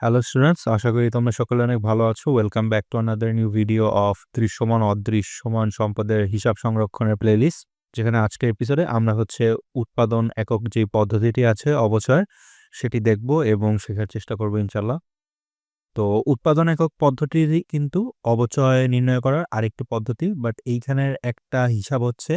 Hello students আশা করি তোমরা সকলে অনেক ভালো আছো। Welcome back to another new video of দৃশ্যমান, অদৃশ্যমান সম্পদের হিসাব সংরক্ষণের প্লেলিস্ট যেখানে আজকের এপিসোডে আমরা হচ্ছে উৎপাদন একক যে পদ্ধতিটি আছে, অবচয়, সেটি দেখব এবং শেখার চেষ্টা করব ইনশাল্লাহ তো উৎপাদন একক পদ্ধতি কিন্তু অবচয় নির্ণয় করার আরেকটি পদ্ধতি বাট এইখানের একটা হিসাব হচ্ছে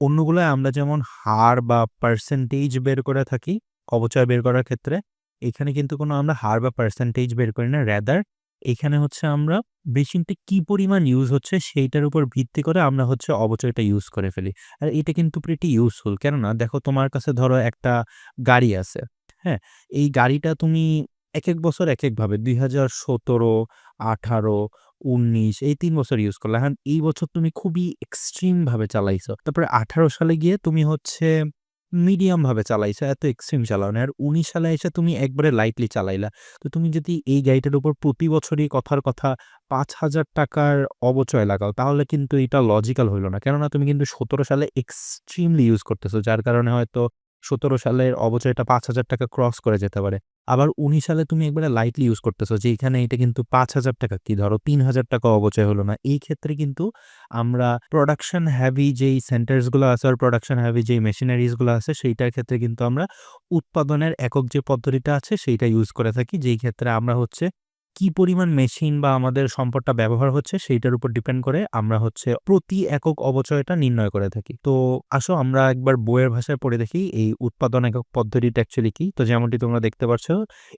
অন্যগুলোয় আমরা যেমন হার বা পার্সেন্টেজ বের করে থাকি, অবচয় বের করার ক্ষেত্রে এখানে কিন্তু কোনো আমরা হার বা পার্সেন্টেজ বের করি না। র্যাদার এখানে হচ্ছে আমরা মেশিনটা কি পরিমাণ ইউজ হচ্ছে সেইটার উপর ভিত্তি করে আমরা হচ্ছে অবচয়টা ইউজ করে ফেলি। আর এটা কিন্তু প্রিটি ইউজফুল কেননা দেখো তোমার কাছে ধরো একটা গাড়ি আছে হ্যাঁ? এই গাড়িটা তুমি এক এক বছর এক একভাবে দুই হাজার সতেরো, আঠারো, উনিশ, এই তিন বছর ইউজ করলে। হ্যাঁ এই বছর তুমি খুবই এক্সট্রিমভাবে চালাইছো। তারপরে আঠারো সালে গিয়ে তুমি হচ্ছে মিডিয়াম ভাবে চালাইছো, এত এক্সট্রিম চালাও না আর উনিশ সালে এসে তুমি একবারে লাইটলি চালাইলা। তো তুমি যদি এই গাড়িটার উপর প্রতি বছরই কথার কথা পাঁচ হাজার টাকার অবচয় লাগাও, তাহলে কিন্তু এটা লজিক্যাল হইল না। কেননা তুমি কিন্তু সতেরো সালে এক্সট্রিমলি ইউজ করতেছো, যার কারণে হয়তো সতেরো সালের অবচয়টা পাঁচ হাজার টাকা ক্রস করে যেতে পারে। আবার উনিশ সালে তুমি একবারে লাইটলি ইউজ করতেছো, যে এখানে এটা কিন্তু পাঁচ হাজার টাকা, কি ধরো তিন হাজার টাকা অবচয় হলো না। এই ক্ষেত্রে কিন্তু আমরা প্রোডাকশন হ্যাভি যেই সেন্টার্সগুলো আছে আর প্রোডাকশন হ্যাভি যেই মেশিনারিজগুলো আছে, সেইটার ক্ষেত্রে কিন্তু আমরা উৎপাদনের একক যে পদ্ধতিটা আছে, সেইটা ইউজ করে থাকি। যেই ক্ষেত্রে আমরা হচ্ছে কি পরিমাণ মেশিন বা আমাদের সম্পদটা ব্যবহার হচ্ছে সেইটার উপর ডিপেন্ড করে আমরা হচ্ছে প্রতি একক অবচয়টা নির্ণয় করে থাকি। তো আসো আমরা একবার বইয়ের ভাষায় পড়ে দেখি, এই উৎপাদন একক পদ্ধতিটা অ্যাকচুয়ালি কি? তো যেমনটি তোমরা দেখতে পাচ্ছ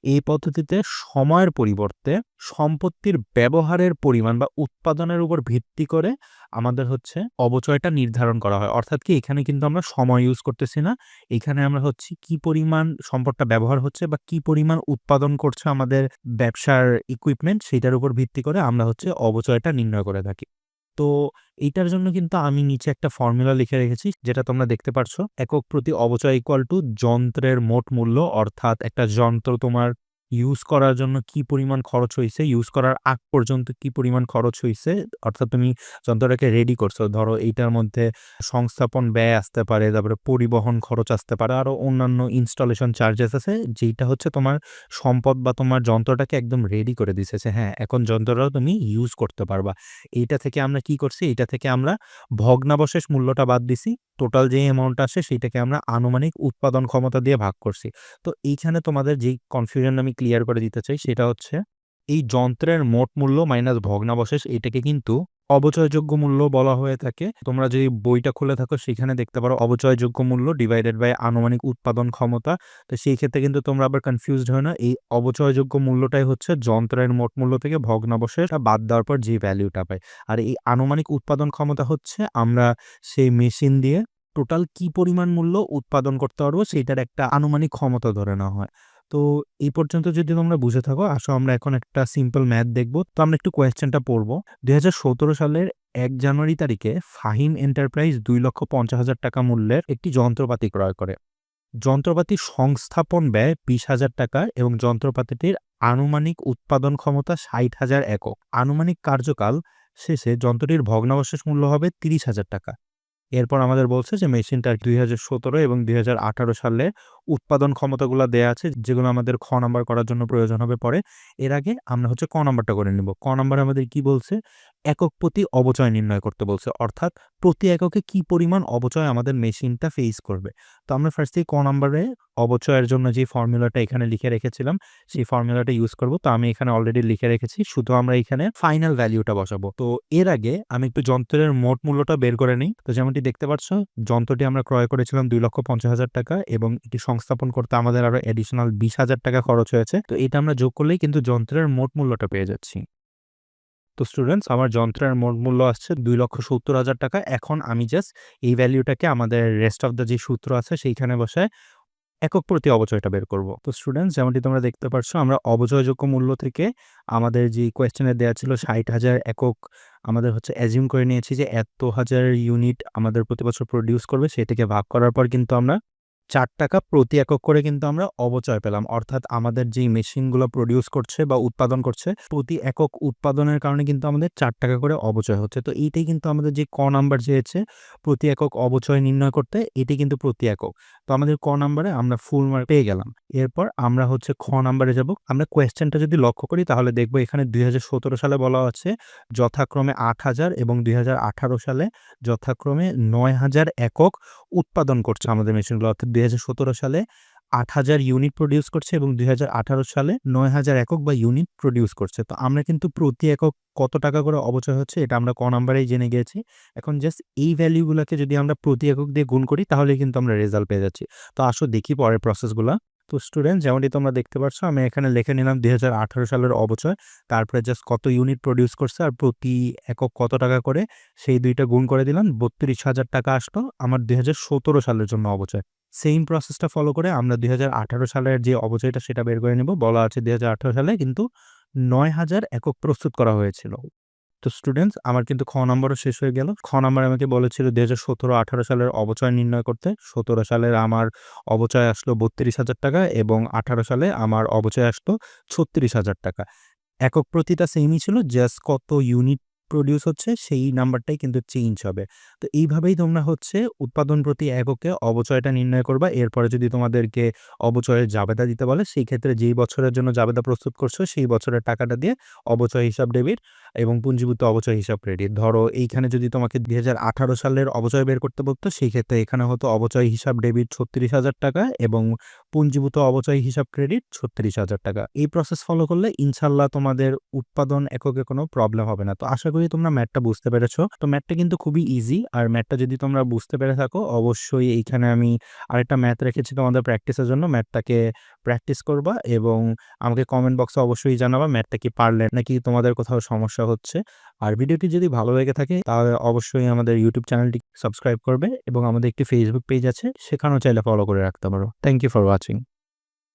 এই পদ্ধতিতে সময়ের পরিবর্তে সম্পত্তির ব্যবহারের পরিমাণ বা উৎপাদনের উপর ভিত্তি করে আমাদের হচ্ছে অবচয়টা নির্ধারণ করা হয়। অর্থাৎ কি, এখানে কিন্তু আমরা সময় ইউজ করতেছি না। এখানে আমরা হচ্ছে কি পরিমাণ সম্পদটা ব্যবহার হচ্ছে বা কি পরিমাণ উৎপাদন করছে আমাদের ব্যবসার ইকুইপমেন্ট সেটার উপর ভিত্তি করে আমরা হচ্ছে অবচয়টা নির্ণয় করে থাকি। তো এইটার জন্য কিন্তু আমি নিচে একটা ফর্মুলা লিখে রেখেছি, যেটা তোমরা দেখতে পারছ। একক প্রতি অবচয় ইকুয়াল টু যন্ত্রের মোট মূল্য, অর্থাৎ একটা যন্ত্র তোমার ইউজ করার জন্য কি পরিমাণ খরচ হয়েছে ইউজ করার আগ পর্যন্ত কি পরিমাণ খরচ হয়েছে অর্থাৎ তুমি যন্ত্রটাকে রেডি করছ। ধরো এইটার মধ্যে সংস্থাপন ব্যয় আসতে পারে, তারপরে পরিবহন খরচ আসতে পারে আরও অন্যান্য ইনস্টলেশন চার্জেস আছে যেটা হচ্ছে তোমার সম্পদ বা তোমার যন্ত্রটাকে একদম রেডি করে দিতেছে হ্যাঁ এখন যন্ত্রটাও তুমি ইউজ করতে পারবা। এইটা থেকে আমরা কি করছি? এইটা থেকে আমরা ভগ্নাবশেষ মূল্যটা বাদ দিছি। টোটাল যে অ্যামাউন্ট আসে সেটাকে আমরা আনুমানিক উৎপাদন ক্ষমতা দিয়ে ভাগ করছি। তো এইখানে তোমাদের যেই কনফিউশন আমি ক্লিয়ার করে দিতে চাই, সেটা হচ্ছে এই যন্ত্রের মোট মূল্য মাইনাস ভগ্নাবশেষ, এটাকে কিন্তু অবচয়যোগ্য মূল্য বলা হয়ে থাকে। তোমরা যদি বইটা খুলে থাকো, সেখানে দেখতে পারো অবচয়যোগ্য মূল্য ডিভাইডেড বাই আনুমানিক উৎপাদন ক্ষমতা। তো সেই ক্ষেত্রে কিন্তু তোমরা আবার কনফিউজড হয় না। এই অবচয়যোগ্য মূল্যটাই হচ্ছে যন্ত্রের মোট মূল্য থেকে ভগ্নাবশেষ বাদ দেওয়ার পর যে ভ্যালুটা পায়। আর এই আনুমানিক উৎপাদন ক্ষমতা হচ্ছে আমরা সেই মেশিন দিয়ে টোটাল কি পরিমাণ মূল্য উৎপাদন করতে পারব, সেইটার একটা আনুমানিক ক্ষমতা ধরে নেওয়া হয়। তো এই পর্যন্ত যদি তোমরা বুঝে থাকো, আসো আমরা এখন একটা সিম্পল ম্যাথ দেখব। তো আমরা একটু কোয়েশ্চেনটা পড়ব। দুই সালের এক জানুয়ারি তারিখে ফাহিম এন্টারপ্রাইজ দুই লক্ষ পঞ্চাশ হাজার টাকা মূল্যের একটি যন্ত্রপাতি ক্রয় করে। যন্ত্রপাতির সংস্থাপন ব্যয় বিশ হাজার টাকা এবং যন্ত্রপাতিটির আনুমানিক উৎপাদন ক্ষমতা ষাট হাজার একক। আনুমানিক কার্যকাল শেষে যন্ত্রটির ভগ্নাবশেষ মূল্য হবে তিরিশ হাজার টাকা। এরপর আমাদের বলছে যে মেশিনটা দুই হাজার সতেরো এবং দুই হাজার আঠারো সালে উৎপাদন ক্ষমতাগুলো দেয়া আছে, যেগুলো আমাদের খ নাম্বার করার জন্য প্রয়োজন হবে পরে। এর আগে আমরা হচ্ছে ক নাম্বারটা করে নিব। ক নাম্বার আমাদের কি বলছে? একক প্রতি অবচয় নির্ণয় করতে বলছে। অর্থাৎ প্রতি এককে কি পরিমাণ অবচয় আমাদের মেশিনটা ফেস করবে? তো আমরা ফার্স্টেই ক নাম্বারে অবচয়ের জন্য যে ফর্মুলাটা এখানে লিখে রেখেছিলাম, সেই ফর্মুলাটা ইউজ করব। তো আমি এখানে অলরেডি লিখে রেখেছি, শুধু আমরা এখানে ফাইনাল ভ্যালিউটা বসাবো। তো এর আগে আমি একটু যন্ত্রের মোট মূল্যটা বের করে নিই। তো যেমনটি দেখতে পাচ্ছ, যন্ত্রটি আমরা ক্রয় করেছিলাম দুই লক্ষ পঞ্চাশ হাজার টাকা এবং এটি সংস্থাপন করতে আমাদের আরও এডিশনাল বিশ হাজার টাকা খরচ হয়েছে। তো এটা আমরা যোগ করলেই কিন্তু যন্ত্রের মোট মূল্যটা পেয়ে যাচ্ছি। তো স্টুডেন্টস আমার যন্ত্রের মোট মূল্য আসছে দুই লক্ষ সত্তর হাজার টাকা। এখন আমি জাস্ট এই ভ্যালিউটাকে আমাদের রেস্ট অফ দ্য যে সূত্র আছে সেইখানে বসায় একক প্রতি অবচয়টা বের করব। তো স্টুডেন্টস যেমনটি তোমরা দেখতে পাচ্ছ আমরা অবচয়যোগ্য মূল্য থেকে আমাদের যে কোয়েশ্চেনে দেওয়া ছিল ষাট হাজার একক, আমাদের হচ্ছে অ্যাজিউম করে নিয়েছি যে এত হাজার ইউনিট আমাদের প্রতি বছর প্রডিউস করবে, সেটাকে ভাগ করার পর কিন্তু আমরা চার টাকা প্রতি একক করে কিন্তু আমরা অবচয় পেলাম। অর্থাৎ আমাদের যেই মেশিনগুলো প্রডিউস করছে বা উৎপাদন করছে, প্রতি একক উৎপাদনের কারণে কিন্তু আমাদের চার টাকা করে অবচয় হচ্ছে। তো এইটাই কিন্তু আমাদের যে ক নাম্বার চেয়েছে, প্রতি একক অবচয় নির্ণয় করতে এটি কিন্তু প্রতি একক। তো আমাদের ক নাম্বারে আমরা ফুল মার্ক পেয়ে গেলাম। এরপর আমরা হচ্ছে খ নাম্বারে যাব। আমরা কোয়েশ্চেনটা যদি লক্ষ্য করি, তাহলে দেখব এখানে দুই হাজার সতেরো সালে বলা আছে, যথাক্রমে আট হাজার এবং দুই হাজার আঠারো সালে যথাক্রমে নয় হাজার একক উৎপাদন করছে আমাদের মেশিনগুলো। অর্থাৎ দুই হাজার সতেরো সালে আট হাজার ইউনিট প্রডিউস করছে এবং দুই হাজার আঠারো সালে নয় হাজার একক বা ইউনিট প্রডিউস করছে। তো আমরা কিন্তু প্রতি একক কত টাকা করে অবচয় হচ্ছে এটা আমরা ক নাম্বারেই জেনে গিয়েছি। এখন জাস্ট এই ভ্যালুগুলোকে যদি আমরা প্রতি একক দিয়ে গুণ করি তাহলে কিন্তু আমরা রেজাল্ট পেয়ে যাচ্ছি। তো আসো দেখি পরের প্রসেসগুলো তো স্টুডেন্ট যেমনটি তোমরা দেখতে পাচ্ছ আমি এখানে লিখে নিলাম দু হাজার আঠারো সালের অবচয়। তারপরে জাস্ট কত ইউনিট প্রডিউস করছে আর প্রতি একক কত টাকা করে, সেই দুইটা গুণ করে দিলাম, বত্রিশ হাজার টাকা আসলো আমার দুই হাজার সতেরো সালের জন্য অবচয়। সেম প্রসেসটা ফলো করে আমরা দুই হাজার আঠারো সালের যে অবচয়টা, সেটা বের করে নেব। বলা আছে দুই হাজার আঠারো সালে কিন্তু নয় হাজার একক প্রস্তুত করা হয়েছিল। তো স্টুডেন্টস আমার কিন্তু খ নম্বরও শেষ হয়ে গেল। খ নম্বর আমাকে বলেছিল দু হাজার সতেরো আঠারো সালের অবচয় নির্ণয় করতে। সতেরো সালের আমার অবচয় আসলো বত্রিশ হাজার টাকা এবং আঠারো সালে আমার অবচয় আসলো ছত্রিশ হাজার টাকা। একক প্রতিটা সেমই ছিল জাস্ট কত ইউনিট প্রডিউস হচ্ছে, সেই নাম্বারটাই কিন্তু চেঞ্জ হবে। তো এইভাবেই তোমরা হচ্ছে উৎপাদন প্রতি এককে অবচয়টা নির্ণয় করবা। এরপরে যদি তোমাদেরকে অবচয়ের জাবেদা দিতে বলে, সেই ক্ষেত্রে যেই বছরের জন্য জাবেদা প্রস্তুত করছ, সেই বছরের টাকাটা দিয়ে অবচয় হিসাব ডেবিট এবং পুঞ্জীভূত অবচয় হিসাব ক্রেডিট ধরো এইখানে যদি তোমাকে দুই হাজার আঠারো সালের অবচয় বের করতে বলতো, সেই ক্ষেত্রে এখানে হতো অবচয় হিসাব ডেবিট ছত্রিশ হাজার টাকা এবং পুঞ্জীভূত অবচয় হিসাব ক্রেডিট ছত্রিশ হাজার টাকা। এই প্রসেস ফলো করলে ইনশাল্লাহ তোমাদের উৎপাদন এককে কোনো প্রবলেম হবে না। তো আশা করি তোমরা ম্যাথটা বুঝতে পেরেছ। তো ম্যাটটা কিন্তু খুবই ইজি আর ম্যাথটা যদি তোমরা বুঝতে পেরে থাকো, অবশ্যই এইখানে আমি আরেকটা ম্যাথ রেখেছি তোমাদের প্র্যাকটিসের জন্য। ম্যাথটাকে প্র্যাকটিস করবা এবং আমাকে কমেন্ট বক্সে অবশ্যই জানাবা ম্যাথটা কি পারলে নাকি তোমাদের কোথাও সমস্যা হচ্ছে। আর ভিডিওটি যদি ভালো লেগে থাকে, তাহলে অবশ্যই আমাদের ইউটিউব চ্যানেলটি সাবস্ক্রাইব করবে এবং আমাদের একটি ফেসবুক পেজ আছে, সেখানেও চাইলে ফলো করে রাখতে পারো। Thank you for watching